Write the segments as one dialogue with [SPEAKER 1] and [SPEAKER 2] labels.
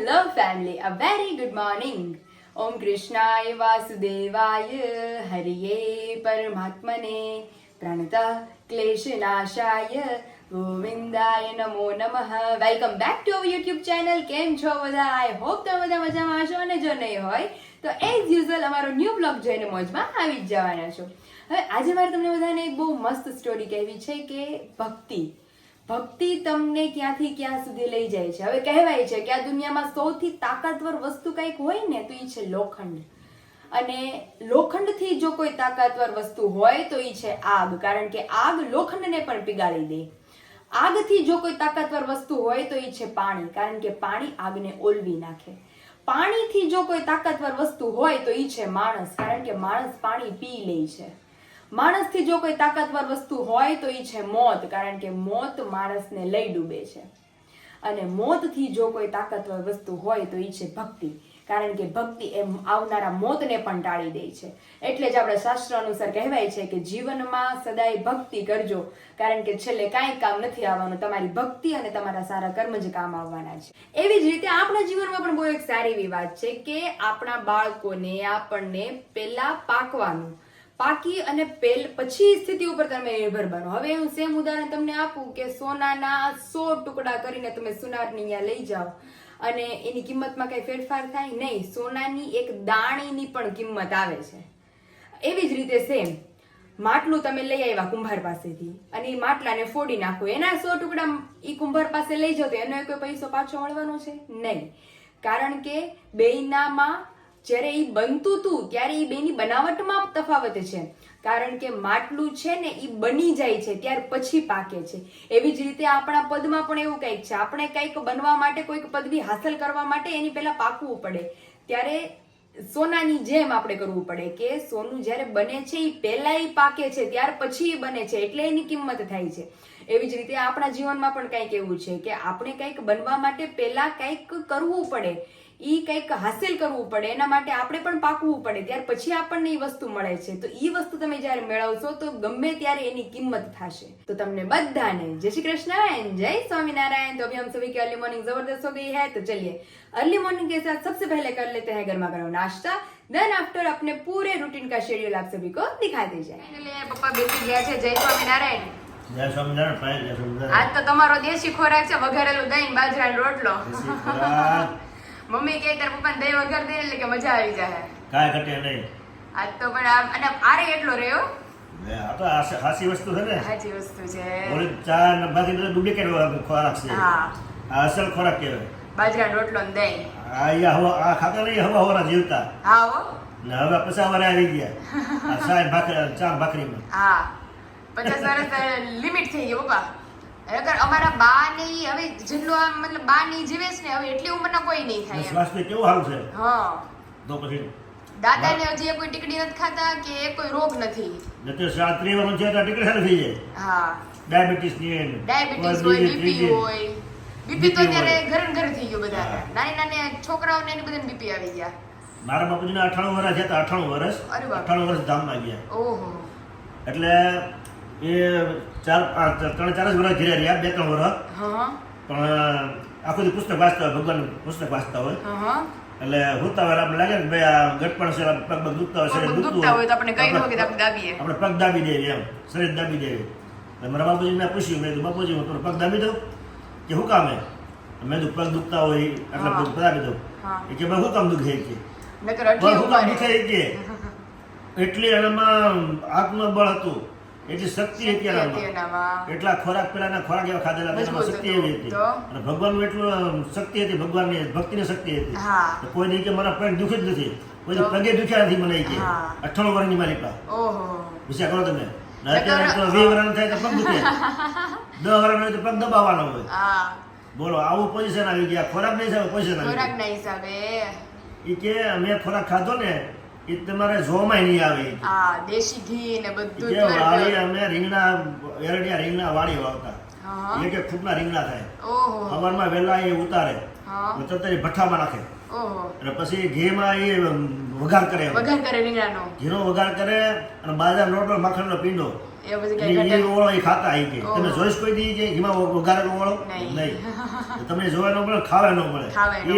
[SPEAKER 1] Hello family a very good morning ઓમ કૃષ્ણાય વાસુદેવાય હરિયે પરમાત્મને પ્રણત ક્લેશનાશાય ગોવિંદાય નમો નમઃ welcome back to our YouTube channel કેમ છો બધા? આઈ હોપ તમે બધા મજામાં હશો અને જો નહીં હોય, તો એઝ યુઝ્યુઅલ અમારો ન્યૂ બ્લોગ જોઈને મોજમાં આવી જ જવાના છો. હવે આજે મારે તમને બધાને એક બહુ મસ્ત સ્ટોરી કહેવી છે કે ભક્તિ. ભક્તિ તમને ક્યાંથી ક્યાં સુધી લઈ જાય છે? હવે કહેવાય છે કે આ દુનિયામાં સૌથી તાકાતવર વસ્તુ કંઈક હોય ને, તો એ છે લોખંડ. અને લોખંડથી જો કોઈ તાકાતવર વસ્તુ હોય, તો એ છે આગ, કારણ કે આગ લોખંડને પણ પીગાળી દે. આગથી જો કોઈ તાકાતવર વસ્તુ હોય, તો એ છે પાણી, કારણ કે પાણી આગને ઓલવી નાખે. પાણીથી જો કોઈ તાકાતવર વસ્તુ હોય, તો એ છે માણસ, કારણ કે માણસ પાણી પી લે છે. માણસથી જો કોઈ તાકાતવર વસ્તુ હોય તો એ છે મોત, કારણ કે મોત માણસને લઈ ડૂબે છે. અને મોતથી જો કોઈ તાકાતવર વસ્તુ હોય તો એ છે ભક્તિ, કારણ કે ભક્તિ એ આવનારા મોતને પણ ટાળી દે છે. એટલે જ આપણે શાસ્ત્ર અનુસાર કહેવાય છે કે જીવનમાં સદાય ભક્તિ કરજો, કારણ કે છેલ્લે કાંઈ કામ નથી આવવાનું, તમારી ભક્તિ અને તમારા સારા કર્મ જ કામ આવવાના છે. એવી જ રીતે આપણા જીવનમાં પણ બહુ એક સારી એવી વાત છે કે આપણા બાળકોને આપણને પહેલા પાકવાનું પાકી અને પેલ પછી સ્થિતિ ઉપર તમે નિર્ભર બનો. હવે હું સેમ ઉદાહરણ તમને આપું કે સોનાના સો ટુકડા કરીને તમે સુનારની અહીંયા લઈ જાઓ અને એની કિંમતમાં કઈ ફેરફાર થાય નહીં. સોનાની એક દાણીની પણ કિંમત આવે છે. એવી જ રીતે સેમ માટલું તમે લઈ આવ્યા કુંભાર પાસેથી અને એ માટલાને ફોડી નાખો. એના સો ટુકડા એ કુંભાર પાસે લઈ જાઓ તો એનો કોઈ પૈસો પાછો મળવાનો છે? નહીં. કારણ કે બેયનામાં જ્યારે એ બનતું હતું ત્યારે એ બેની બનાવટમાં તફાવત છે. કારણ કે માટલું છે ને એ બની જાય છે, ત્યાર પછી પાકે છે. એવી જ રીતે આપણા પદમાં પણ એવું કંઈક છે. આપણે કંઈક બનવા માટે, કોઈક પદવી હાંસલ કરવા માટે એની પહેલા પાકવું પડે. ત્યારે સોનાની જેમ આપણે કરવું પડે કે સોનું જ્યારે બને છે એ પહેલા એ પાકે છે, ત્યાર પછી એ બને છે, એટલે એની કિંમત થાય છે. એવી જ રીતે આપણા જીવનમાં પણ કંઈક એવું છે કે આપણે કંઈક બનવા માટે પહેલા કંઈક કરવું પડે. ઈ કંઈક હાસિલ કરવું પડે એના માટે આપણે પણ પાકવું પડે ત્યાર પછી આપણને એ વસ્તુ મળે છે તો એ વસ્તુ તમે જ્યારે મેળવશો તો ગમે ત્યારે એની કિંમત થશે તો તમને બધાને जय श्री कृष्ण एंड जय स्वामीनारायण तो अभी हम सभी की अर्ली मॉर्निंग जबरदस्त हो गई है तो चलिए अर्ली मॉर्निंग के साथ सबसे पहले कर लेते हैं गर्मा गर्म नाश्ता देन आफ्टर अपने पूरे रूटीन का शेड्यूल आप सभी को दिखाते जाए પપ્પા બેસી ગયા છે જય સ્વામિનારાયણ
[SPEAKER 2] જય સ્વામિનારાયણ ભાઈ જય સ્વામિનારાયણ
[SPEAKER 1] આજ તો તમારો દેશી ખોરાક છે વઘારેલું દહીં બાજરાનો રોટલો
[SPEAKER 2] જય શ્રી કૃષ્ણ.
[SPEAKER 1] મમ્મી કે તાર પપ્પાને દહીં વઘાર દે એટલે કે મજા આવી જાય
[SPEAKER 2] કાય ઘટે નહીં.
[SPEAKER 1] આજ તો પણ આમ અને આરે એટલો રહ્યો?
[SPEAKER 2] આ તો હાસી વસ્તુ છે ને.
[SPEAKER 1] વસ્તુ છે.
[SPEAKER 2] ઓલી ચા ને બાકી ડુપ્લિકેટ ખોરાક છે.
[SPEAKER 1] હા.
[SPEAKER 2] આ અસલ ખોરાક કહેવાય.
[SPEAKER 1] બાજરા રોટલો ને દહીં.
[SPEAKER 2] આ હવા આ ખાતા નહીં હવા હવાના જીવતા.
[SPEAKER 1] હા હો.
[SPEAKER 2] ને હવે પચાસ વાર આવી ગયા. આ સાય ભાખરી ચા ભાખરીમાં.
[SPEAKER 1] હા. પચાસ વર્ષ લિમિટ થઈ ગઈ પપ્પા. અગર અમારા બા ને હવે જેટલો આમ મતલબ બા ની જીવે છે ને હવે એટલી ઉંમરના કોઈ નહીં થાય
[SPEAKER 2] સ્વાસ્થ્ય કેવું હાલ છે?
[SPEAKER 1] હા.
[SPEAKER 2] તો પછી?
[SPEAKER 1] દાદા ને હજી કોઈ ટીકડી નથી ખાતા કે કોઈ રોગ નથી.
[SPEAKER 2] ને તે શાસ્ત્રીય છે તો ટીકડી સારી થઈ જાય
[SPEAKER 1] હા.
[SPEAKER 2] ડાયાબિટીસની.
[SPEAKER 1] ડાયાબિટીસ હોય બીપી હોય. બીપી તો અત્યારે. ઘરે ઘરે થઈ ગયું
[SPEAKER 2] બધા.
[SPEAKER 1] નાની નાની છોકરાઓને એને બધાને બીપી આવી ગયા.
[SPEAKER 2] મારા બાપુજીને અઠાણું વર્ષ હતા અઠાણું વર્ષ. અઠાણું વર્ષ ધામમાં ગયા.
[SPEAKER 1] ઓહો.
[SPEAKER 2] એટલે એ ચાર પાંચ ત્રણ ચાર જ વર્ષ ઘરે રહ્યા બે ત્રણ વર્ષ પણ આખું દી પુસ્તક વાંચતા હોય ભગવાન પુસ્તક વાંચતા હોય. એટલે હોતા હોય આપણે લાગે ને ભાઈ આ ગટપણ છે પગ પગ દુખતા હોય શરીર દુખતું
[SPEAKER 1] હોય તો આપણે કહી દો આપણે દાબીએ.
[SPEAKER 2] આપણે પગ દાબી દેવી એમ શરીર દાબી દેવી એટલે મારા બાપુજી મેં પૂછ્યું મેં બાપુજી હું તમારો પગ દાબી દઉં? કે શું કામ? હે મેં કીધું પગ દુખતા હોય એટલે. પગ દાબી દઉં. એ કે ભાઈ શું કામ દુખે કે? શું કામ. દુખે કે. એટલી એનામાં આત્મબળ હતું. એટલી શક્તિ હતી એનામાં. એટલા ખોરાક પેલાના ખોરાક એવા ખાધેલા એનામાં શક્તિ એવી હતી? અને ભગવાનનું એટલું શક્તિ હતી ભગવાનની ભક્તિની શક્તિ હતી. કોઈ નહીં કે મારા પેટ દુખે જ નથી. કોઈ પગે દુખ્યા નથી મને કે. અઠાણું વર્ષની મારી
[SPEAKER 1] ઓહો.
[SPEAKER 2] વિચાર કરો તમે. અત્યારે તો વર્ષ થાય તો પગ દુખે. દસ વરણ હોય તો પગ દબાવવાનો હોય. બોલો આવું પોઝિશન આવી ગયા ખોરાક નહીં સાહેબ પોઝિશન આવી
[SPEAKER 1] ખોરાક હિસાબે.
[SPEAKER 2] કે મેં ખોરાક ખાધો ને એ તમારે જોવામાં નહીં આવે
[SPEAKER 1] હા દેશી ઘી ને બધું જે
[SPEAKER 2] વાળી અમે રીંગણા એરડિયા રીંગણા વાળી વાવતા.
[SPEAKER 1] હા.
[SPEAKER 2] એટલે કે ખૂટના રીંગણા થાય.
[SPEAKER 1] ઓહો.
[SPEAKER 2] સવારમાં વહેલા એ ઉતારે. તરત ભઠ્ઠામાં નાખે.
[SPEAKER 1] ઓહો.
[SPEAKER 2] અને પછી ઘીમાં એ વઘાર કરે.
[SPEAKER 1] વઘાર કરે રીંગણાનો.
[SPEAKER 2] ઘીનો વઘાર કરે અને બાજરાનો લોટો માખણનો પીંડો.
[SPEAKER 1] એ
[SPEAKER 2] ઓળો એ ખાતા આવી કે તમે જોઈશ કોઈ દી કે ઘીમાં વઘારેલો ઓળો?
[SPEAKER 1] નહીં.
[SPEAKER 2] તમને જોવા ન મળે ખાવા ન મળે.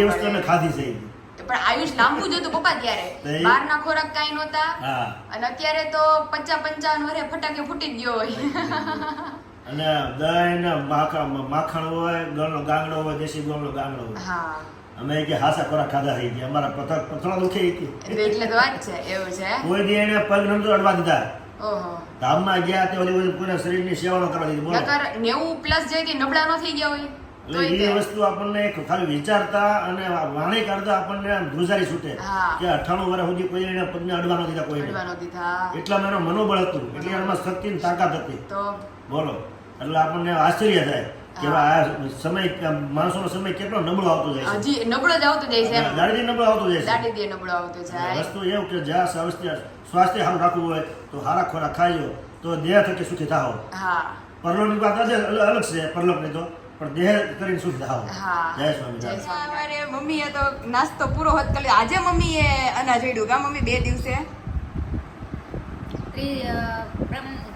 [SPEAKER 2] એ વસ્તુ અમે ખાધી છે.
[SPEAKER 1] પણ આયુષ લાંબુ જ હતું પપ્પા ત્યારે.
[SPEAKER 2] નહીં.
[SPEAKER 1] બહારના ખોરાક કઈ નહોતા. અને અત્યારે તો પંચા પંચાવન વર્ષે ફટાકે ફૂટી ગયો હોય.
[SPEAKER 2] અને દહીં ને માખણ હોય ગળનો ગાંગડો હોય દેશી ગળનો ગાંગડો હોય.
[SPEAKER 1] હા.
[SPEAKER 2] અમે કે હાસા ખોરાક ખાધા થઈ ગયા. અમારા પથર પથરા દુખે
[SPEAKER 1] એટલે તો વાત છે એવું છે
[SPEAKER 2] કોઈ દી એને પગ નમતો અડવા દીધા.
[SPEAKER 1] ઓહો.
[SPEAKER 2] ધામમાં ગયા તે ઓલી પૂરા શરીરની સેવાનો કરવા દીધી બોલો.
[SPEAKER 1] નકર નેવું પ્લસ જાય કે નબળા નો થઈ ગયા હોય.
[SPEAKER 2] એટલે એ વસ્તુ આપણને ખાલી વિચારતા અને વાણી કરતા આપણને આમ ધ્રુજારી છૂટે. કે અઠાણું વર્ષ સુધી કોઈ એને પગને અડવાનો દીધા
[SPEAKER 1] દીધા.
[SPEAKER 2] એટલા એનો મનોબળ હતું એટલે એમાં શક્તિ તાકાત હતી. બોલો. એટલે આપણને આશ્ચર્ય થાય કે આ સમય માણસોનો સમય કેટલો નબળો આવતો જાય છે.
[SPEAKER 1] હજી નબળો જ આવતો જાય છે.
[SPEAKER 2] દાડીથી નબળો આવતો જાય છે.
[SPEAKER 1] દાટી દે નબળો આવતો જાય.
[SPEAKER 2] વસ્તુ એવું કે જ્યાં સ્વાસ્થ્ય સ્વાસ્થ્ય સારું રાખવું હોય તો સારા ખોરાક ખાઈ લો તો દેહ થકી સુખી થાઓ.
[SPEAKER 1] હા.
[SPEAKER 2] પરલોકની વાત અલગ છે પરલોકની તો. પણ દેહ કરીને
[SPEAKER 1] શું
[SPEAKER 2] જય સ્વામી.
[SPEAKER 1] અમારે મમ્મીએ તો નાસ્તો પૂરો હોત કરી. આજે મમ્મીએ અનાજ વેડ્યું કા મમ્મી બે દિવસે?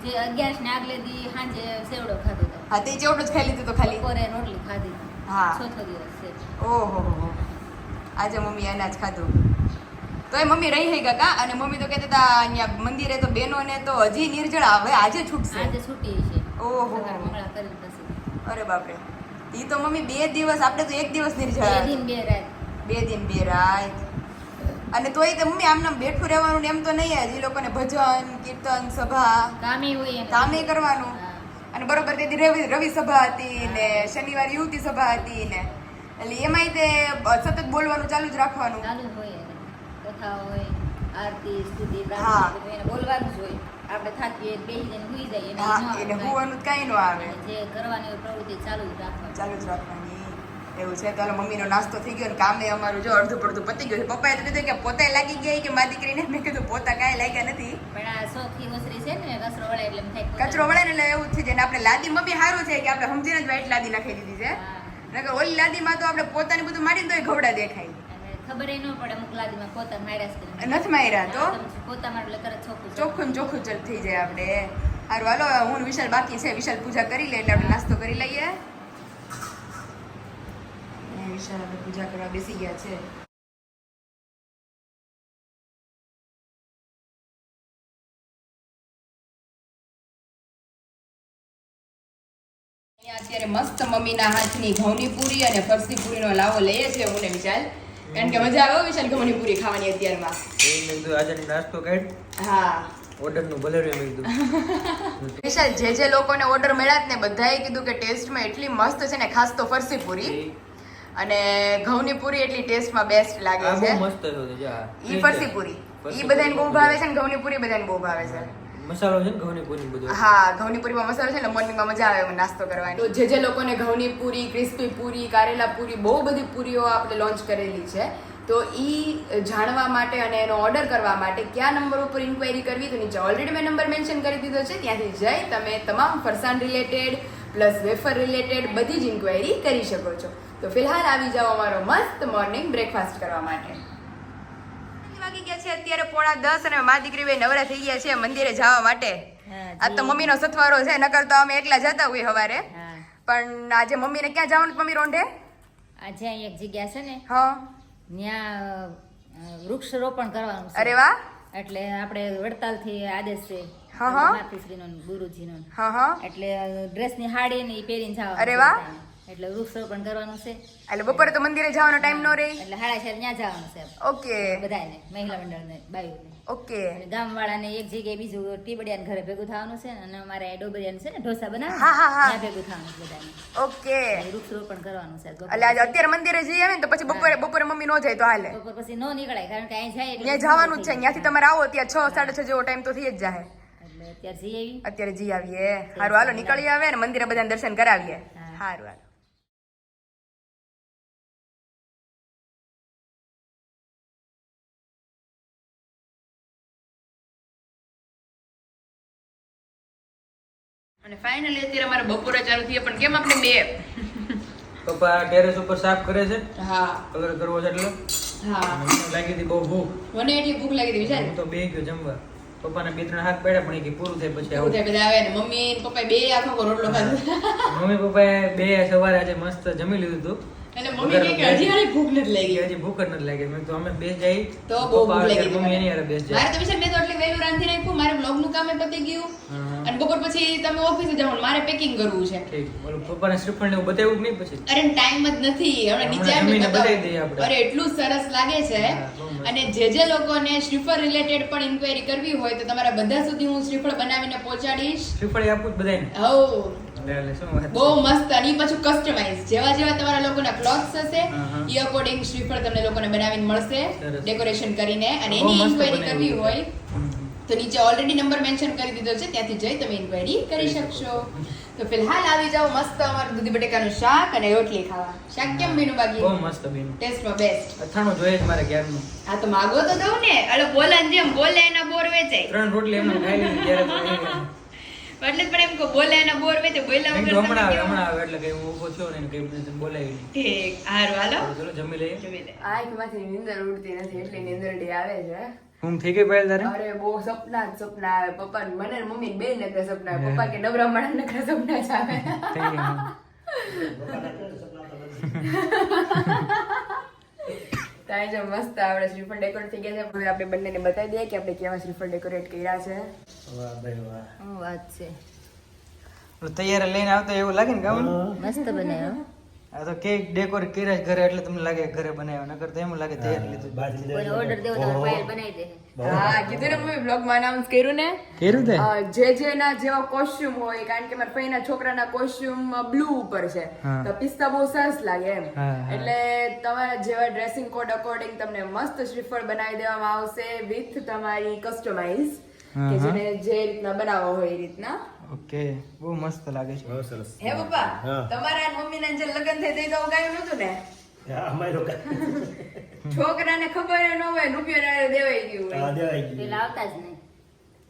[SPEAKER 3] જે અગિયારસ ને આગલે દી સાંજે સેવડો ખાધો હતો
[SPEAKER 1] હા તે ચેવડું જ ખાઈ લીધું તો ખાલી?
[SPEAKER 3] બપોરે રોટલી ખાધી.
[SPEAKER 1] હા.
[SPEAKER 3] ચોથો દિવસ છે.
[SPEAKER 1] ઓહો હો હો. આજે મમ્મી અનાજ ખાધું. એ મમ્મી રહી ગઈ કા અને મમ્મી તો કહેતા હતા અહીંયા મંદિરે તો બેનો ને તો હજી નિર્જળા. હવે આજે છૂટશે.
[SPEAKER 3] આજે છૂટી છે.
[SPEAKER 1] ઓહો. અરે બાપરે. ઈ તો મમ્મી બે દિવસ આપણે તો એક દિવસ
[SPEAKER 3] બે દિન બે રાત.
[SPEAKER 1] બે દિન બે રાત. અને તોય તે મમ્મી આમને આમ બેઠું રહેવાનું ને એમ તો નહીં જ એ લોકોને ભજન કીર્તન સભા
[SPEAKER 3] કામે હોય
[SPEAKER 1] કામે કરવાનું. અને બરોબર તે રવિ રવિ સભા હતી ને શનિવાર યુવતી સભા હતી ને. એટલે એમાંય તે સતત બોલવાનું ચાલુ જ રાખવાનું.
[SPEAKER 3] ચાલુ હોય. કથા હોય આરતી સ્તુતિ બોલવાનું જ હોય. આપણે થાકીએ બેસી જઈને હુઈ જાય એટલે
[SPEAKER 1] હોવાનું કઈ ન આવે.
[SPEAKER 3] જે કરવાની પ્રવૃત્તિ ચાલુ જ રાખવાની.
[SPEAKER 1] ચાલુ જ રાખવાની. એવું છે તો હાલો મમ્મીનો નાસ્તો થઈ ગયો ને કામે અમારું જો અડધું પડધું પતી ગયું છે. પપ્પાએ તો કીધું કે પોતે લાગી ગઈ કે મારી દીકરીને? મેં કીધું પોતા કાંઈ લાગ્યા નથી.
[SPEAKER 3] પણ આ સોખી ઓસરી છે ને કચરો વળે એટલે થાય
[SPEAKER 1] કચરો વળે ને એટલે એવું થઈ જાય ને આપણે લાદી મમ્મી સારું છે કે આપણે સમજીને જ વ્હાઈટ લાદી નાખી દીધી છે. નકર ઓલી લાદીમાં તો આપણે પોતાની બધું મારીને તોય ઘવડા દેખાય.
[SPEAKER 3] ખબર ન પડે અમુક લાદીમાં પોતા માર્યા છે
[SPEAKER 1] નથી. માર્યા તો?
[SPEAKER 3] પોતા મારું એટલે તરત ચોખ્ખું.
[SPEAKER 1] ચોખ્ખું ને ચોખ્ખું જલ થઈ જાય આપણે. હારું હાલો હું વિશાલ બાકી છે. વિશાલ પૂજા કરી લે એટલે આપણે નાસ્તો કરી લઈએ. વિશાલ આપણે પૂજા કરવા બેસી ગયા છે. અહીંયા અત્યારે મસ્ત મમ્મીના હાથની ઘઉંની પૂરી અને ફરસી પૂરીનો લાવો લઈએ છીએ હું ને વિશાલ. કારણ કે મજા આવે વિશાલ ઘઉંની પૂરી ખાવાની અત્યારમાં.
[SPEAKER 4] મેં કીધું આજે નાસ્તો કાઢ.
[SPEAKER 1] હા.
[SPEAKER 4] ઓર્ડરનું ભલે રે મેં
[SPEAKER 1] વિશાલ જે જે લોકોને ઓર્ડર મળ્યા ને બધાએ કીધું કે ટેસ્ટમાં એટલી મસ્ત છે ને ખાસ તો ફરસી પૂરી. અને ઘઉંની પૂરી એટલી ટેસ્ટમાં બેસ્ટ લાગે છે.
[SPEAKER 4] મસ્ત છે જો
[SPEAKER 1] ઈ ફરસી પૂરી. ઈ બધાને બહુ ભાવે છે ને ઘઉંની પૂરી બધાને બહુ ભાવે છે.
[SPEAKER 4] મસાલો છે ને ઘઉંની પૂરી બધું
[SPEAKER 1] હા ઘઉંની પૂરીમાં મસાલો છે ને મોર્નિંગમાં મજા આવે નાસ્તો કરવાની. તો જે જે લોકોને ઘઉંની પૂરી ક્રિસ્પી પૂરી કારેલા પૂરી બહુ બધી પૂરીઓ આપણે લોન્ચ કરેલી છે તો એ જાણવા માટે અને એનો ઓર્ડર કરવા માટે કયા નંબર ઉપર ઇન્ક્વાયરી કરવી તો નીચે ઓલરેડી મેં નંબર મેન્શન કરી દીધો છે ત્યાંથી જઈ તમે તમામ ફરસાણ રિલેટેડ પ્લસ વેફર રિલેટેડ બધી જ ઇન્ક્વાયરી કરી શકો છો. તો ફિલહાલ આવી જાઓ અમારો મસ્ત મોર્નિંગ બ્રેકફાસ્ટ કરવા માટે. વાગી ગયા છે અત્યારે પોણા દસ અને મા દીકરી બે નવરા થઈ ગયા છે મંદિરે જવા માટે. આ તો મમ્મીનો સથવારો છે નકર તો અમે એકલા જતા હોય હવારે. પણ આજે મમ્મીને ક્યાં જવાનું મમ્મી રોંઢે?
[SPEAKER 3] આજે અહીં એક જગ્યા છે ને
[SPEAKER 1] હા.
[SPEAKER 3] ત્યાં વૃક્ષારોપણ કરવાનું
[SPEAKER 1] અરે વાહ.
[SPEAKER 3] એટલે આપણે વડતાલથી આદેશ છે.
[SPEAKER 1] હા, હા.
[SPEAKER 3] માતૃશ્રીનો ને ગુરુજીનો
[SPEAKER 1] હા હા.
[SPEAKER 3] એટલે ડ્રેસની હાડી ને પહેરીને જવા
[SPEAKER 1] અરે વાહ.
[SPEAKER 3] એટલે વૃક્ષારોપણ કરવાનું છે.
[SPEAKER 1] એટલે બપોરે તો મંદિરે જવાનો ટાઈમ ન રહે
[SPEAKER 3] એટલે હાડા છે ત્યાં જવાનું છે
[SPEAKER 1] ઓકે.
[SPEAKER 3] બધાને મહિલા મંડળને બાયુને.
[SPEAKER 1] ઓકે.
[SPEAKER 3] ગામ ગામવાળાને એક જગ્યાએ બીજું ટીબડિયાને ઘરે ભેગું થવાનું છે અને અમારે ડોબરિયાને છે ને ઢોસા બનાવે
[SPEAKER 1] હા, હા, હા.
[SPEAKER 3] ત્યાં ભેગું થવાનું છે બધાને
[SPEAKER 1] ઓકે.
[SPEAKER 3] વૃક્ષારોપણ કરવાનું છે
[SPEAKER 1] એટલે આજે અત્યારે મંદિરે જઈએ આવે ને તો પછી બપોરે બપોરે મમ્મી નો જાય તો હાલે.
[SPEAKER 3] બપોર પછી નો નીકળાય કારણ કે અહીં જાય એટલે
[SPEAKER 1] ત્યાં જવાનું જ છે. ત્યાંથી તમારે આવો ત્યાં છ સાડા છ જેવો ટાઈમ તો થઈ જ જાય
[SPEAKER 3] એટલે અત્યારે જઈ આવી
[SPEAKER 1] અત્યારે જી આવીએ. સારું હાલો નીકળી આવે ને મંદિરે બધાને દર્શન કરાવીએ.
[SPEAKER 3] સારું
[SPEAKER 1] હારું હાલો. અને ફાઇનલી અત્યારે અમારે બપોરે ચાલુ થઈએ પણ કેમ આપણે બે?
[SPEAKER 4] પપ્પા ટેરેસ ઉપર સાફ કરે છે?
[SPEAKER 1] હા.
[SPEAKER 4] કલર કરવો છે એટલે?
[SPEAKER 1] હા.
[SPEAKER 4] લાગી હતી બહુ ભૂખ.
[SPEAKER 1] મને એટલી ભૂખ લાગી હતી વિચાર.
[SPEAKER 4] તો બે ગયો જમવા. પપ્પાને બે ત્રણ હાથ પડ્યા પણ એ કે પૂરું થાય પછી આવું.
[SPEAKER 1] થાય બધા આવે ને. મમ્મી પપ્પા બે આખો રોટલો ખાધો.
[SPEAKER 4] મમ્મી પપ્પાએ બે સવારે આજે મસ્ત જમી લીધું હતું.
[SPEAKER 1] એટલે મમ્મી કે હજી હારી ભૂખ નથી લાગી.
[SPEAKER 4] હજી ભૂખ જ નથી લાગી. મેં તો અમે બે જઈ.
[SPEAKER 1] તો બહુ ભૂખ લાગી
[SPEAKER 4] મમ્મી એની હારે બેસ
[SPEAKER 1] મારે તો વિશે મેં તો એટલે વહેલું રાંધી નાખ્યું મારે બ્લોગનું કામ પતી ગયું. અને બપોર પછી તમે ઓફિસે જાઓ મારે પેકિંગ કરવું છે.
[SPEAKER 4] ઠીક. બોલો પપ્પાને શ્રીફળ ને બતાવ્યું નહીં પછી?
[SPEAKER 1] અરે ટાઈમ જ નથી. હવે નીચે આવીને બતાવી.
[SPEAKER 4] દઈએ આપણે.
[SPEAKER 1] અરે એટલું સરસ લાગે છે.
[SPEAKER 4] હા.
[SPEAKER 1] અને જે જે લોકોને શ્રીફળ રિલેટેડ પણ ઇન્ક્વાયરી કરવી હોય તો તમારા બધા સુધી હું શ્રીફળ બનાવીને પહોંચાડીશ.
[SPEAKER 4] શ્રીફળ આપું જ બધાને. વાત
[SPEAKER 1] બહુ મસ્ત અને પાછું કસ્ટમાઇઝ જેવા જેવા તમારા લોકોના ક્લોથ્સ હશે
[SPEAKER 4] હા, હા.
[SPEAKER 1] અકોર્ડિંગ શ્રીફળ તમને લોકોને બનાવીને મળશે ડેકોરેશન કરીને. અને એની ઇન્ક્વાયરી કરવી હોય તો નીચે ઓલરેડી નંબર મેન્શન કરી દીધો છે ત્યાંથી જઈ તમે ઇન્ક્વાયરી કરી શકશો. તો ફિલહાલ આવી જાઓ મસ્ત અમારું દૂધી બટેકાનું શાક અને રોટલી ખાવા. શાક કેમ બીનું બાકી?
[SPEAKER 4] બહુ મસ્ત બેન
[SPEAKER 1] ટેસ્ટમાં બેસ્ટ
[SPEAKER 4] અથાણું જોઈએ જ મારે ક્યારનું
[SPEAKER 1] આ તો માગો તો દઉં ને. અલે બોલાને જેમ બોલે એના બોર વેચાય
[SPEAKER 4] ત્રણ રોટલી એમને ખાઈ લીધી ત્યારે તો એ ગયું.
[SPEAKER 1] એટલે પણ એમ કહો બોલે એના બોર વેચે બોલ્યા વગર
[SPEAKER 4] હમણાં આવે? હમણાં આવે એટલે કઈ હું ઊભો થયો ને કઈ રીતે બોલાવી.
[SPEAKER 1] ઠીક હારું હાલો.
[SPEAKER 4] ચલો જમી લઈએ.
[SPEAKER 1] જમી લે. આંખમાંથી નીંદર ઉડતી નથી એટલે નીંદર ડે આવે છે.
[SPEAKER 4] હું થઈ ગઈ પહેલ તારે?
[SPEAKER 1] અરે બહુ સપના જ સપના આવે. પપ્પા ને મને ને મમ્મી ને બે નકરા સપના આવે. પપ્પા કે નવરા માણસ નકરા સપના જ આવે.
[SPEAKER 4] થઈ ગઈ
[SPEAKER 1] જો મસ્ત આપણે શ્રીફળ ડેકોરેટ થઈ ગયા છે. હવે આપણે બંનેને બતાવી દઈએ કે આપણે કેવા શ્રીફળ ડેકોરેટ કર્યા છે.
[SPEAKER 2] વાહ ભાઈ વાહ.
[SPEAKER 3] વાત છે.
[SPEAKER 4] તૈયાર લઈને આવતો એવું લાગે ને ગામ
[SPEAKER 3] મસ્ત બનાવ્યો.
[SPEAKER 4] આ તો કેક ડેકોર કર્યા ઘરે એટલે તમને લાગે ઘરે બનાવ્યો નકર તો એમ લાગે તૈયાર લીધું.
[SPEAKER 3] કોઈ ઓર્ડર દેવો તો પાયલ બનાવી દે.
[SPEAKER 1] હા કીધું ને મમ્મી બ્લોગમાં અનાઉન્સ કર્યું ને?
[SPEAKER 4] કર્યું તે?
[SPEAKER 1] જે જે ના જેવા કોસ્ટ્યુમ હોય કારણ કે મારા ભાઈના છોકરાના કોસ્ટ્યુમ બ્લુ ઉપર છે. તો પિસ્તા બહુ સરસ લાગે એમ. એટલે તમારા જેવા ડ્રેસિંગ કોડ અકોર્ડિંગ તમને મસ્ત શ્રીફળ બનાવી દેવામાં આવશે વિથ તમારી કસ્ટમાઇઝ કે જેને જે રીતના બનાવવા હોય એ રીતના.
[SPEAKER 4] ઓકે બહુ મસ્ત લાગે છે.
[SPEAKER 2] બહુ સરસ.
[SPEAKER 1] હે પપ્પા તમારા મમ્મી ને જે લગ્ન થઈ દઈ તો ગાયું નતું ને?
[SPEAKER 2] અમારે.
[SPEAKER 1] છોકરાને ખબર ન હોય રૂપિયા દેવાઈ ગયું હોય.
[SPEAKER 2] દેવાઈ ગયું.
[SPEAKER 3] પેલા આવતા જ નહીં.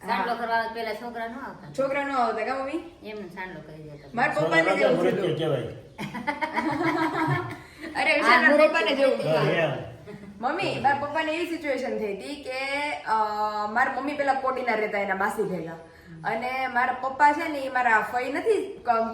[SPEAKER 3] સાંડલો કરવા પેલા છોકરા ન આવતા.
[SPEAKER 1] છોકરા ન આવતા કા મમ્મી?
[SPEAKER 3] એમને સાંડલો કરી દેતા.
[SPEAKER 1] મારા પપ્પાને જેવું થયું. અરે
[SPEAKER 3] આ
[SPEAKER 1] વિશાલના
[SPEAKER 3] મુરત
[SPEAKER 1] પપ્પાને જેવું થયું. મમ્મી મારા પપ્પાને એવી સિચ્યુએશન થઈ હતી કે મારા મમ્મી પેલા કોટીના રહેતા એના માસી ભેગા. અને મારા પપ્પા છે ને એ મારા ફઈ નથી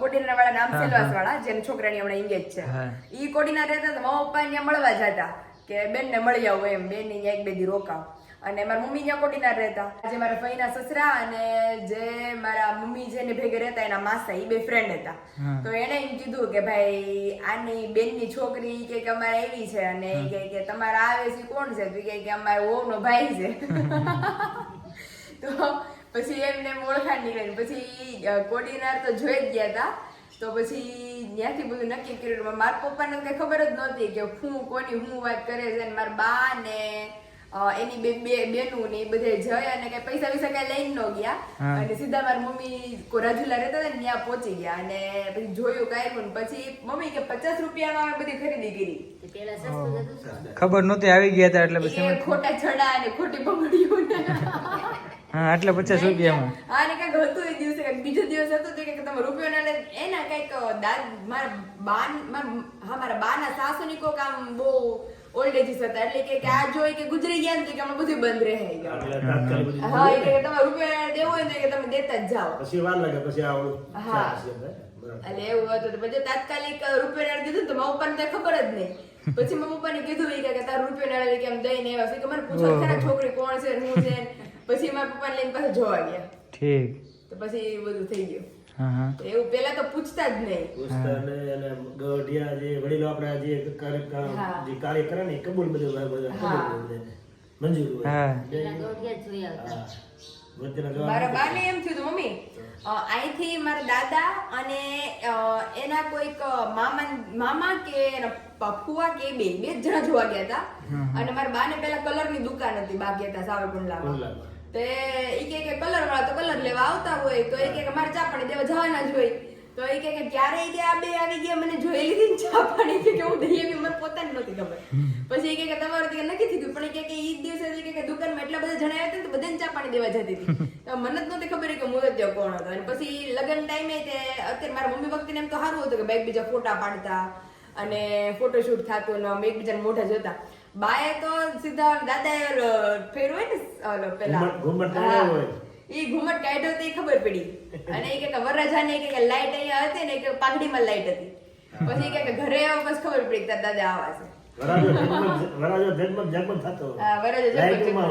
[SPEAKER 1] કોડીના વાળા નામ સેલવાસ વાળા જેને છોકરાની હમણાં ઇંગેજ છે. ઈ કોડીના રહેતા તો મારા પપ્પા ત્યાં મળવા જતા કે બેન ને મળી આવો એમ બેનની એક બે દી રોકાવ. અને મારા મમ્મી ત્યાં કોડીનાર રહેતા. જે મારા ફઈના સસરા અને જે મારા મમ્મી જેને ભેગે રહેતા એના માસા એ બે ફ્રેન્ડ હતા. તો એને એમ કીધું કે ભાઈ આની બેનની છોકરી કે કે અમારે એવી છે અને કે કે તમારા આવે છે કોણ છે? તો કે કે અમારા વહુનો ભાઈ છે. તો પછી એમને એમ ઓળખાણ નીકળી પછી કોડીનાર તો જોઈ જ ગયા હતા તો પછી ત્યાંથી બધું નક્કી કર્યું. મારા પપ્પાને કઈ ખબર જ નહોતી કે હું કોની હું વાત કરે છે. અને મારા બા ને એની બે બે બેનું ને એ બધે જઈ અને કઈ પૈસા વિસા કઈ લઈને ન ગયા. અને સીધા મારી મમ્મી રાજુલા રહેતા હતા ને ત્યાં પહોંચી ગયા. અને પછી જોયું કાંઈ પણ. પછી મમ્મી કે પચાસ રૂપિયામાં અમે બધી ખરીદી કરી.
[SPEAKER 4] ખબર નહોતી આવી ગયા હતા એટલે પછી
[SPEAKER 1] ખોટા છડા અને ખોટી બંગડીઓ ને
[SPEAKER 4] હા એટલે પચાસ રૂપિયામાં.
[SPEAKER 1] હા ને કાંઈક હતું એ દિવસે કાંઈક બીજો દિવસ હતો તો કે તમે રૂપિયો ના લે એના કંઈક દાદ મારા બાન મારા હા મારા બાના સાસુની કોક આમ બહુ ઓલ્ડ એજીસ હતા. એટલે કે કે આ જોઈ કે ગુજરી ગયા ને તો કે અમે બધું બંધ રહે. હા એટલે કે તમારે રૂપિયા દેવો હોય ને તો કે તમે દેતા જ જાઓ.
[SPEAKER 2] પછી વાર લાગે પછી આ
[SPEAKER 1] હા. એટલે એવું હતું. તો પછી તાત્કાલિક રૂપિયા નાળ દીધું ને તો મારા ઉપર ખબર જ નહીં. પછી મમ્મી પપ્પાને કીધું કે તારું રૂપિયા નાળ કેમ દઈને આવ્યા. કે મને પૂછો ખરા છોકરી કોણ છે હું છે પછી મારા પપ્પાને લઈને પાછા જોવા ગયા.
[SPEAKER 4] ઠીક.
[SPEAKER 1] તો પછી બધું થઈ ગયું.
[SPEAKER 4] હા હા.
[SPEAKER 1] તો એવું પેલા તો પૂછતા જ નહીં.
[SPEAKER 2] પૂછતા ને ગઢિયા જે વડીલો આપણા જે કાર્ય- કાર્ય કરે ને કબૂલ બધું બધું. મંજૂર
[SPEAKER 4] હા.
[SPEAKER 1] મારા બાને એમ થયું હતું મમ્મી અહીંથી મારા દાદા અને એના કોઈક મામા મામા કે એના પ- કે બે બે જણા જોવા ગયા હતા. અને મારા બાને પેલા કલરની દુકાન હતી બા ગયા હતા સાવરકુંડલામાં.
[SPEAKER 2] કુંડલામાં.
[SPEAKER 1] તે ઈ કે કે કલર વાળા તો કલર લેવા આવતા હોય, તો ઈ કે કે મારે ચા પાણી દેવા જવાના જ હોય. તો એ કે કે ક્યારે કે આ બે આવી ગયા, મને જોઈ લીધી ચા પાણી. કે હું દઈએ કે મને પોતાને નથી ખબર. પછી એ કે તમારે તો નક્કી થઈ ગયું પણ એ કે ઈ દિવસે કે કે દુકાનમાં એટલા બધા જણા આવ્યા તો બધાને ચા પાણી દેવા જતી હતી. તો મને જ નહોતી ખબર કે મુરત્યો કોણ હતો. અને પછી લગ્ન ટાઈમે તે અત્યારે મારા મમ્મી વખતે એમ તો સારું હતું કે બે એકબીજા ફોટા પાડતા અને ફોટોશૂટ થતું ને એકબીજાને મોઢા જોતા. બાએ તો સીધા દાદા ઓલો હોય ને ઓલો પેલા
[SPEAKER 2] ઘુમટ-. હોય.
[SPEAKER 1] ઈ ઘુમટ કાઢ્યો તો ખબર પડી અને એ કે વરરાજાને કે લાઈટ અહીંયા હતી ને કે પાઘડીમાં લાઈટ હતી પછી કે ઘરે આવ્યો પછી ખબર પડી કે દાદા આવા છે
[SPEAKER 2] વરાજો ઝગમગ ઝગમગ થતો હોય. લાઈટોમાં.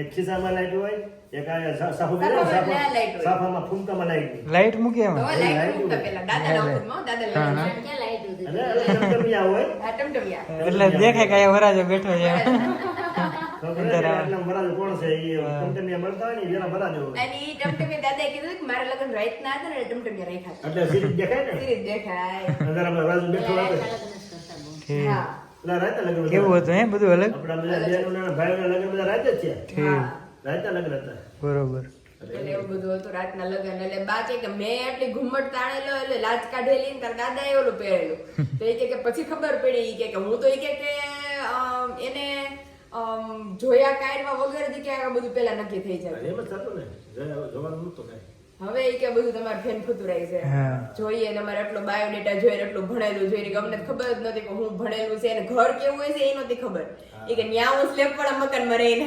[SPEAKER 2] એક ખિસ્સામાં લાઈટ હોય એક આ સાફો
[SPEAKER 1] સાફામાં લાઈટ
[SPEAKER 2] લાઈટ
[SPEAKER 4] મૂકી
[SPEAKER 1] લાઈટ. પેલા દાદા
[SPEAKER 3] લાઈટ
[SPEAKER 2] એટલે
[SPEAKER 4] દેખાય કે વરાજો બેઠો છે.
[SPEAKER 2] ને
[SPEAKER 1] લગ્ન રાઈતના હતા ને ટમટમિયા રાખ્યા
[SPEAKER 2] દેખાય
[SPEAKER 4] કેવું હતું. હે બધું અલગ? બરોબર.
[SPEAKER 1] રાતના લગ્ન. એટલે બા કે મેં એટલી ઘુમ્મટ તાણેલો એટલે લાજ કાઢેલી ને તાર ઓલું પહેરેલું. તો એ કે પછી ખબર પડી કે હું તો એ કે એને જોયા કાઢવા વગર જ કે આ બધું પેલા નક્કી થઈ જાય.
[SPEAKER 2] એમ જ થતું ને. જોવાનું નહોતું કાંઈ.
[SPEAKER 1] હવે એ કે બધું તમારે ફેન ફુતુરાઈ છે. જોઈએ ને અમારે એટલો બાયોડેટા જોઈએ એટલું ભણેલું જોઈએ અમને ખબર જ નથી કે હું ભણેલું છે અને ઘર કેવું હોય છે એ નથી ખબર. એ કે ન્યા હું સ્લેબ વાળા મકાનમાં રહીને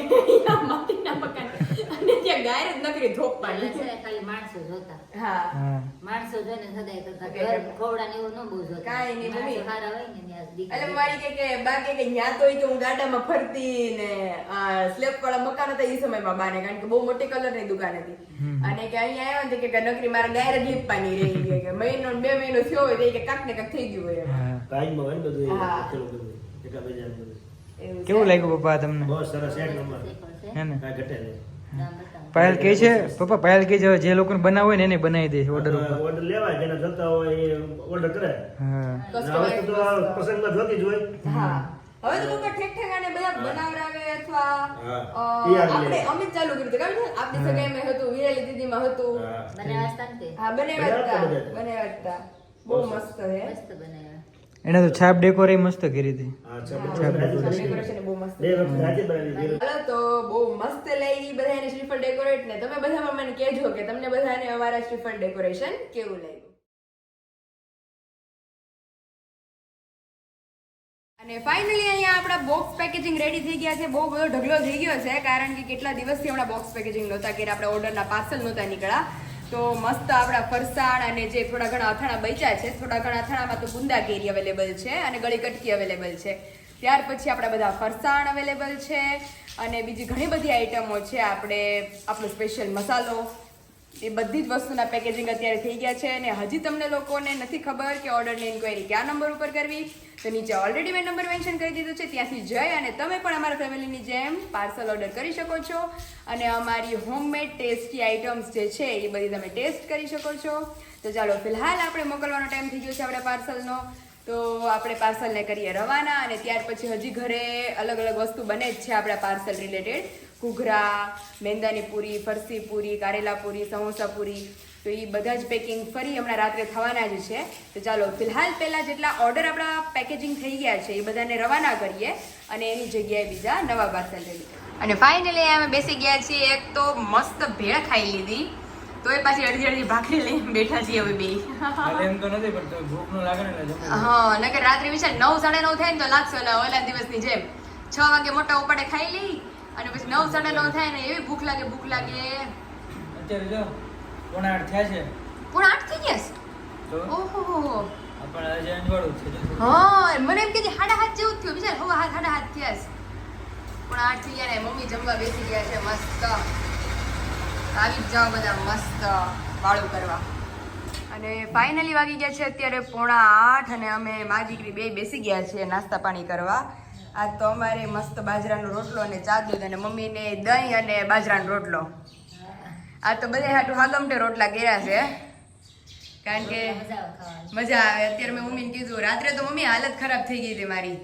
[SPEAKER 1] માટીના મકાન અને ત્યાં ગાય જ નકરી
[SPEAKER 3] પેલા
[SPEAKER 1] પાડી
[SPEAKER 3] છે ને ખાલી માણસો જોતા
[SPEAKER 1] હા
[SPEAKER 3] માણસો જોઈને સદાય કરતા. ઘર ખોવડા ને એવું ન બહુ જોતા
[SPEAKER 1] કાંઈ નહીં, મમ્મી.
[SPEAKER 3] હારા હોય ને
[SPEAKER 1] એટલે મારી કે કે બા કે કે ન્યા તો કે હું ગાડામાં ફરતી ને આ સ્લેબ વાળા મકાન હતા એ સમયમાં બાને કારણ કે બહુ મોટી કલરની દુકાન હતી અને કે અહીંયા આવ્યા ને કે નકરી મારા ગાયર જ લીપવાની રહી ગઈ કે મહિનો બે મહિનો થયો હોય તો કે કાંક ને કાંક થઈ ગયું હોય
[SPEAKER 2] બધું. બધું.
[SPEAKER 4] કેવું લાગ્યું પપ્પા તમને?
[SPEAKER 2] બહુ સરસ એક નંબર.
[SPEAKER 4] હે ને?
[SPEAKER 2] ઘટે.
[SPEAKER 4] પાયલ કહે છે પપ્પા પાયલ કહે છે જે લોકોને બનાવે હોય ને એને બનાવી દે ઓર્ડર ઉપર.
[SPEAKER 2] ઓર્ડર લેવાય જેને જોતા હોય એ ઓર્ડર કરે.
[SPEAKER 4] હા.
[SPEAKER 2] હવે તો પ્રસંગમાં જોતી જ હોય.
[SPEAKER 1] હા. હવે તો પપ્પા ઠેક ઠેકાણે બધા બનાવરાવે અથવા આપણે ચાલુ કર્યું હતું કારણ કે આપણી સગાઈમાં હતું?
[SPEAKER 2] હા.
[SPEAKER 1] બહુ મસ્ત
[SPEAKER 3] મસ્ત બનાવ્યા.
[SPEAKER 4] એને તો છાપ ડેકોર મસ્ત કરી હતી.
[SPEAKER 1] બહુ મસ્ત. હાલો તો બહુ મસ્ત લાગી બધાને શ્રીફળ ડેકોરેટ ને તમે બધા મને કહેજો કે તમને બધાને અમારા શ્રીફળ ડેકોરેશન કેવું લાગ્યું? અને ફાઇનલી અહીંયા આપણા બોક્સ પેકેજિંગ રેડી થઈ ગયા છે. બહુ બધો ઢગલો થઈ ગયો છે કારણ કે કેટલા દિવસથી આપણા બોક્સ પેકેજિંગ નહોતા કે આપણે ઓર્ડરના પાર્સલ નહોતા નીકળ્યા. તો મસ્ત આપણા ફરસાણ અને જે થોડા ઘણા અથાણા બચ્યા છે, થોડા ઘણા અથાણામાં તો ગુંદા કેરી અવેલેબલ છે અને ગળી કટકી અવેલેબલ છે. ત્યાર પછી આપણા બધા ફરસાણ અવેલેબલ છે અને બીજી ઘણી બધી આઈટમો છે. આપણે આપણો સ્પેશિયલ મસાલો એ બધી જ વસ્તુના પેકેજિંગ અત્યારે થઈ ગયા છે અને હજી તમને લોકોને નથી ખબર કે ઓર્ડરની ઇન્ક્વાયરી કયા નંબર ઉપર કરવી. તો નીચે ઓલરેડી મેં નંબર મેન્શન કરી દીધો છે, ત્યાંથી જઈ અને તમે પણ અમારા ફેમિલીની જેમ પાર્સલ ઓર્ડર કરી શકો છો. અને અમારી હોમમેડ ટેસ્ટી આઇટમ્સ જે છે, એ બધી તમે ટેસ્ટ કરી શકો છો. તો ચાલો, ફિલહાલ આપણે મોકલવાનો ટાઈમ થઈ ગયો છે આપણે પાર્સલનો તો આપણે પાર્સલને કરીએ રવાના અને ત્યાર પછી હજી ઘરે અલગ અલગ વસ્તુ બને જ છે આપણા પાર્સલ રિલેટેડ ઘૂઘરા, મેંદાની પૂરી, ફરસી પૂરી, કારેલા પૂરી, સમોસા પૂરી. તો એ બધા જ પેકિંગ ફરી હમણાં રાત્રે થવાના જ છે. તો ચાલો, ફિલહાલ પહેલાં જેટલા ઓર્ડર આપણા પેકેજિંગ થઈ ગયા છે એ બધાને રવાના કરીએ અને એની જગ્યાએ બીજા નવા પાર્સલ લઈએ અને ફાઇનલી અમે બેસી ગયા છીએ, એક તો મસ્ત ભેળ ખાઈ લીધી. તો એ પાછી અડધી અડધી ભાખરી લઈને બેઠા છીએ હવે બે.
[SPEAKER 4] એમ તો નથી પણ ભૂખનું લાગે ને
[SPEAKER 1] હા નકર રાત્રે વિશે નવ સાડા નવ થાય ને તો લાગશે ઓલા ઓલા દિવસની જેમ. છ વાગે મોટા ઉપાડે ખાઈ લઈ અને પછી નવ સાડા નવ થાય ને એવી ભૂખ લાગે ભૂખ લાગે.
[SPEAKER 4] અત્યારે જો પોણા આઠ થયા છે.
[SPEAKER 1] પણ આઠ થઈ ગયા છે? ઓહો હા મને એમ કે સાડા હાથ જેવું થયું. વિચાર હવે હાથ સાડા હાથ થયા છે. પણ આઠ થઈ ગયા ને મમ્મી જમવા બેસી ગયા છે મસ્ત. આવી જ જાઓ બધા મસ્ત વાળું કરવા. અને ફાઇનલી વાગી ગયા છે અત્યારે પોણા આઠ અને અમે મા દીકરી બે બેસી ગયા છીએ નાસ્તા પાણી કરવા. આ તો અમારે મસ્ત બાજરાનો રોટલો અને ચા દૂધ અને મમ્મીને દહીં અને બાજરાનો રોટલો. આ તો બધા હાટું હાગમટે રોટલા કર્યા છે. કારણ કે
[SPEAKER 3] મજા આવે
[SPEAKER 1] અત્યારે મેં મમ્મીને કીધું રાત્રે તો મમ્મી હાલત ખરાબ થઈ ગઈ હતી મારી.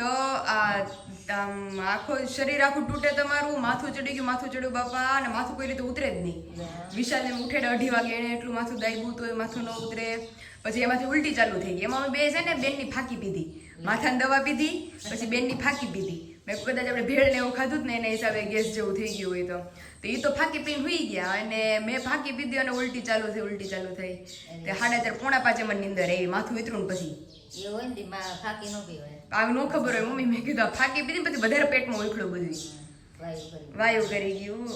[SPEAKER 3] તો?
[SPEAKER 1] આખું શરીર આખું તૂટે તમારું માથું ચડી ગયું માથું ચડ્યું બાપા અને માથું કોઈ રીતે ઉતરે જ નહીં. વિશાલને ઉઠે અઢી વાગે એને એટલું માથું દાઈબું તો એ માથું ન ઉતરે. પછી એમાંથી ઉલટી ચાલુ થઈ ગઈ. એમાં અમે બે છે ને બેનની ફાંકી પીધી. માથાની દવા પીધી પછી બેનની ફાંકી પીધી. મેં કદાચ આપણે ભેળ ને એવું ખાધું જ ને એના હિસાબે ગેસ જેવું થઈ ગયું હોય તો. તો એ તો ફાંકી પીને હુઈ ગયા અને મેં ફાંકી પીધી અને ઉલટી ચાલુ થઈ ઉલટી ચાલુ થઈ. તે સાડા ચાર પોણા પાંચે મને નીંદર એવી માથું વિતરું પછી.
[SPEAKER 3] ફાંકી ન પીવાય.
[SPEAKER 1] આવું ન ખબર હોય મમ્મી મેં કીધું ફાંકી પીધી પછી વધારે પેટમાં ઉખડું બધું વાયુ કરી ગયું.